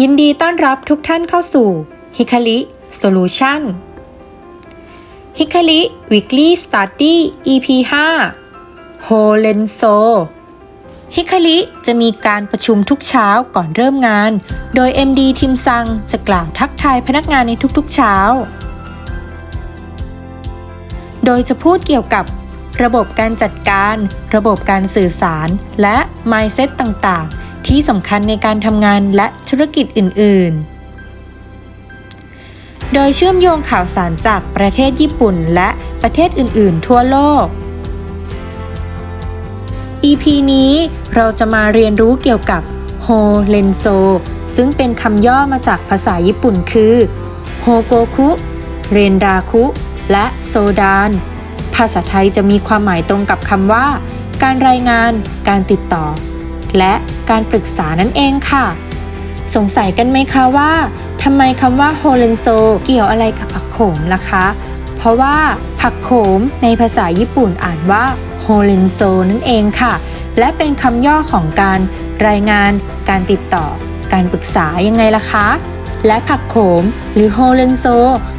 ยินดีต้อนรับทุกท่านเข้าสู่ Hikari Solution Hikari Weekly Study EP 5 h o l e n s o ฮิคาริจะมีการประชุมทุกเช้าก่อนเริ่มงาน โดย MD ทิมซังจะกล่าวทักทายพนักงานในทุกๆเช้า โดยจะพูดเกี่ยวกับระบบการจัดการ ระบบการสื่อสาร และ mindset ต่างๆ ที่สำคัญในการทำงานและธุรกิจอื่น ๆ โดยเชื่อมโยงข่าวสารจากประเทศญี่ปุ่นและประเทศอื่น ๆ ทั่วโลก EP นี้เราจะมาเรียนรู้เกี่ยวกับโฮเลนโซซึ่งเป็นคำย่อมาจากภาษาญี่ปุ่นคือโฮโกคุ เรนราคุ และโซดาน ภาษาไทยจะมีความหมายตรงกับคำว่า การรายงาน การติดต่อ และการปรึกษานั่นเองค่ะ สงสัยกันไหมคะว่าทำไมคำว่าโฮเลนโซเกี่ยวอะไรกับผักโขมล่ะคะ เพราะว่าผักโขมในภาษาญี่ปุ่นอ่านว่าโฮเลนโซนั่นเองค่ะ และเป็นคำย่อของการรายงาน การติดต่อ การปรึกษายังไงล่ะคะ และผักโขมหรือโฮเลนโซ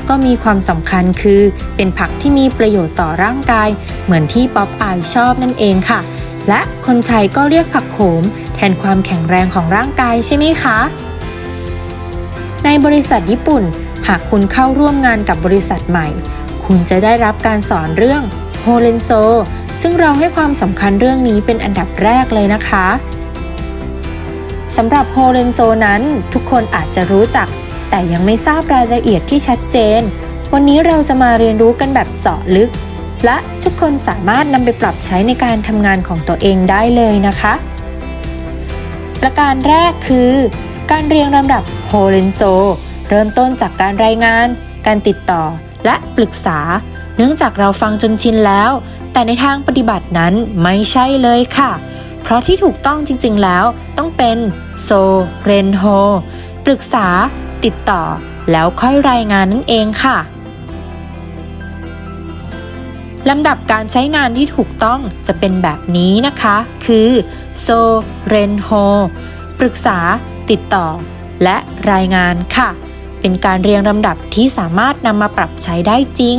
ก็มีความสำคัญคือ เป็นผักที่มีประโยชน์ต่อร่างกาย เหมือนที่ป๊อปอายชอบนั่นเองค่ะ และคนไทยก็เรียกผักโขม แทนความแข็งแรงของร่างกายใช่ไหมคะ ในบริษัทญี่ปุ่น หากคุณเข้าร่วมงานกับบริษัทใหม่ คุณจะได้รับการสอนเรื่องโฮเลนโซ ซึ่งเราให้ความสำคัญเรื่องนี้เป็นอันดับแรกเลยนะคะสำหรับโฮเลนโซนั้น ทุกคนอาจจะรู้จัก แต่ยังไม่ทราบรายละเอียดที่ชัดเจน วันนี้เราจะมาเรียนรู้กันแบบเจาะลึก และทุกคนสามารถนำไปปรับใช้ในการทำงานของตัวเองได้เลยนะคะ ประการแรกคือ การเรียงลำดับโฮเลนโซ เริ่มต้นจากการรายงาน การติดต่อ และปรึกษา เนื่องจากเราฟังจนชินแล้ว แต่ในทางปฏิบัตินั้นไม่ใช่เลยค่ะ เพราะที่ถูกต้องจริงๆแล้วต้องเป็นโซเรนโฮปรึกษา ติดต่อ แล้วค่อยรายงานนั่นเองค่ะ ลำดับการใช้งานที่ถูกต้องจะเป็นแบบนี้นะคะ คือโซเรนโฮปรึกษา ติดต่อ และรายงานค่ะ เป็นการเรียงลำดับที่สามารถนำมาปรับใช้ได้จริง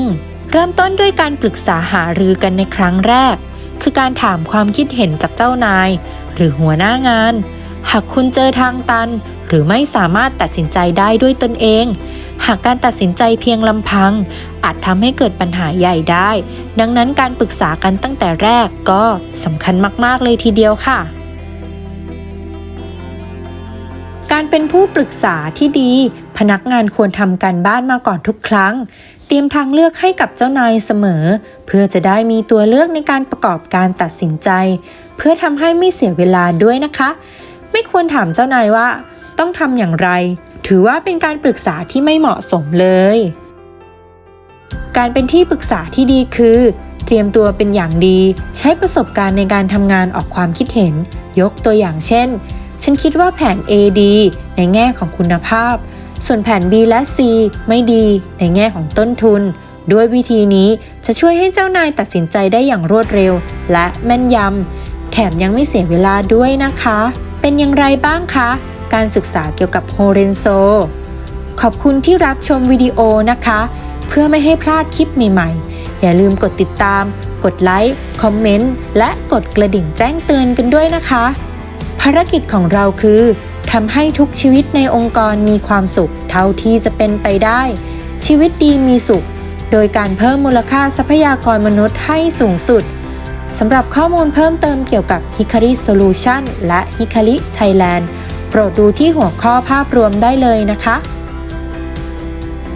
เริ่มต้นด้วยการปรึกษาหารือกันในครั้งแรก คือการถามความคิดเห็นจากเจ้านาย หรือหัวหน้างาน หากคุณเจอทางตัน หรือไม่สามารถตัดสินใจได้ด้วยตนเอง หากการตัดสินใจเพียงลำพัง อาจทำให้เกิดปัญหาใหญ่ได้ ดังนั้นการปรึกษากันตั้งแต่แรกก็สำคัญมาก ๆ เลยทีเดียวค่ะ การเป็นผู้ปรึกษาที่ดี พนักงานควรทำการบ้านมาก่อนทุกครั้ง เตรียมทางเลือกให้กับเจ้านายเสมอ เพื่อจะได้มีตัวเลือกในการประกอบการตัดสินใจ เพื่อทำให้ไม่เสียเวลาด้วยนะคะ ควรถามเจ้านายว่า ต้องทำอย่างไร ถือว่าเป็นการปรึกษาที่ไม่เหมาะสมเลย การเป็นที่ปรึกษาที่ดีคือ เตรียมตัวเป็นอย่างดี ใช้ประสบการณ์ในการทำงานออกความคิดเห็น ยกตัวอย่างเช่น ฉันคิดว่าแผน A ดีในแง่ของคุณภาพ ส่วนแผน B และ C ไม่ดี ในแง่ของต้นทุนด้วยวิธีนี้จะช่วยให้เจ้านายตัดสินใจได้อย่างรวดเร็ว และแม่นยำ แถมยังไม่เสียเวลาด้วยนะคะ เป็นอย่างไรบ้างคะ การศึกษาเกี่ยวกับโฮเรนโซ ขอบคุณที่รับชมวิดีโอนะคะ เพื่อไม่ให้พลาดคลิปใหม่ๆ อย่าลืมกดติดตาม กดไลค์ คอมเมนต์ และกดกระดิ่งแจ้งเตือนกันด้วยนะคะ ภารกิจของเราคือทำให้ทุกชีวิตในองค์กรมีความสุขเท่าที่จะเป็นไปได้ ชีวิตดีมีสุข โดยการเพิ่มมูลค่าทรัพยากรมนุษย์ให้สูงสุด สำหรับข้อมูลเพิ่มเติมเกี่ยวกับ Hikari Solution และ Hikari Thailand โปรดดูที่หัวข้อภาพรวมได้เลยนะคะ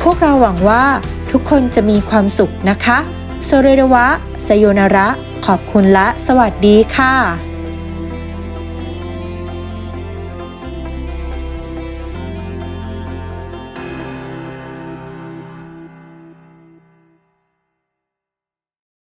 พวกเราหวังว่าทุกคนจะมีความสุขนะคะโซเรดวะสโยนาระ ขอบคุณและสวัสดีค่ะ